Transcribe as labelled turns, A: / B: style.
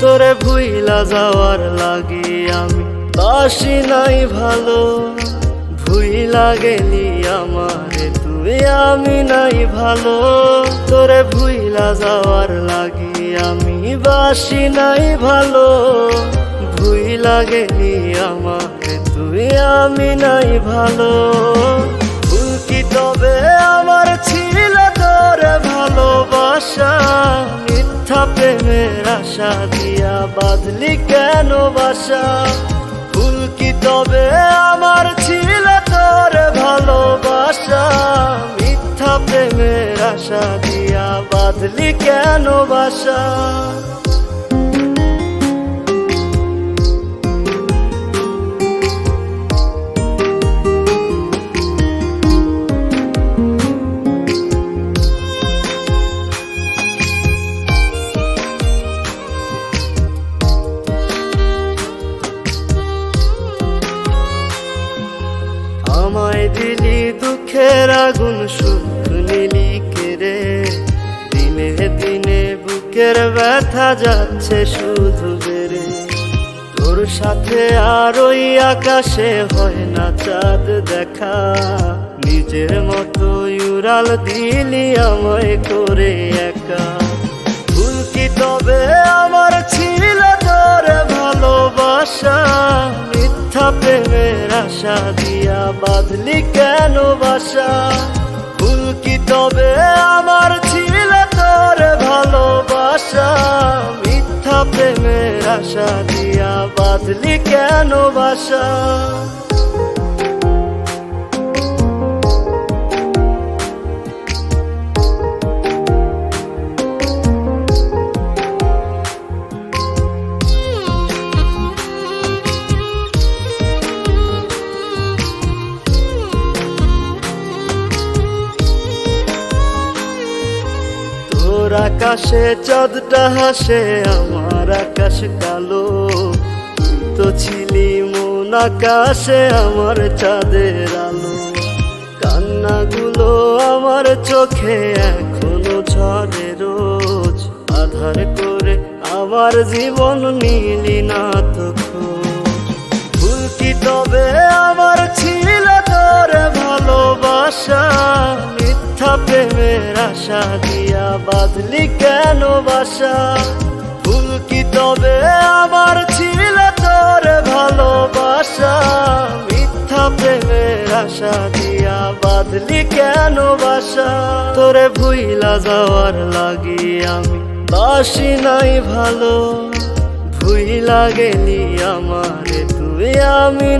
A: ভুইলা যাওয়ার লাগে আমি। বাসি নাই ভালো, ভুইলা গেলি আমারে তুই, আমি নাই ভালো। তোরে ভুইলা যাওয়ার লাগে আমি, বাসি নাই ভালো, ভুইলা গেলি আমারে তুই, আমি নাই ভালো। ভুল কি তবে আমার ছিল? কেন বাসা? ফুল কি তবে আমার ছিল তোর ভালোবাসা? মিথ্যা প্রেমের আশা দিয়া বাদলি কেন বাসা? আমায় দিলি দুঃখের আগুন, সুখ নিলি কেড়ে দিনে দিনে বুকের ব্যথা যাচ্ছে শুধু বেড়ে। তোর সাথে আর ওই আকাশে হয় না চাঁদ দেখা। নিজের মতো ইউরাল দিলি আমায় করে একা। আশা দিয়া বাঁধলি কেন বাসা? ভুল কি তবে আমার ছিল তোর ভালোবাসা? মিথ্যা প্রেমের আশা দিয়া বাঁধলি কেন বাসা? আকাশে, চাঁদটা হাসে, আমার আকাশ কালো। তুই তো ছিলি মন আকাশে, আমার চাঁদের আলো। কান্নাগুলো আমার চোখে, এখনও ঝরে রোজ। আধার করে আমার জীবন নিলি না তো প্রেমের আশা দিয়া বাদলি কেন বাসা? ভুল কি তবে আমার ছিল তোর ভালোবাসা? মিথ্যা প্রেমের আশা দিয়া বাদলি কেন বাসা? তোরে ভুইলা যাওয়ার লাগি আমি বাসি নাই ভালো। ভুইলা গেলি আমারে তুই আমি